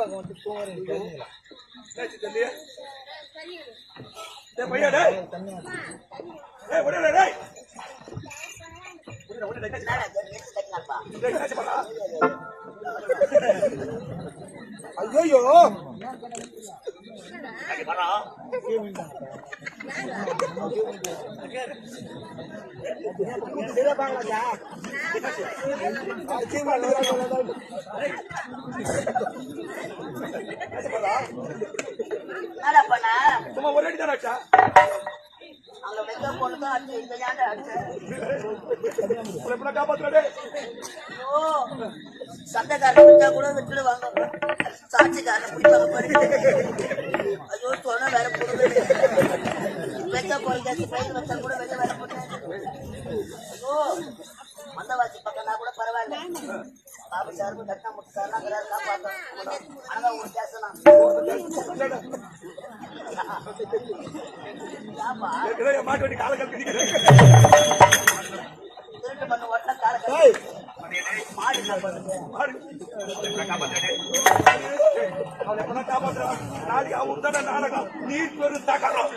భగవంతు కుమారి తల్లి అయ్యో బాగా சும்மா ஒரு அடி தானே அடிச்சா? அங்க வெக்க பொண்ணுதான் அடிச்சு இங்க ஏன்டா அடிச்ச உங்களை எப்படிடா காப்பாத்துறா, டேய்? ஓ சண்டைக்காரன் விட்டா கூட விட்டுடுவாங்க. சாட்சிக்காரன் பிடிப்பாங்க பாரு. ஐயோ சொன்ன வேற போடுது வெக்க பொறுக்காச்சு பயிர் வச்சா கூட வெளியே வேற போட்டேன் ஐயோ மந்தவாசி பக்கம்னா கூட பரவாயில்ல. பாபு சாருக்கு கட்டா முட்டாருனா காப்பாற்றோம் ஆனா ஒரு பேசலாம் ஏப்பா ஏற்கனவே என் மாட்டு வண்டி காலை கட்டி மாடு நாளைக்கு அவன் நாடகம் நீ பெரு தகரம்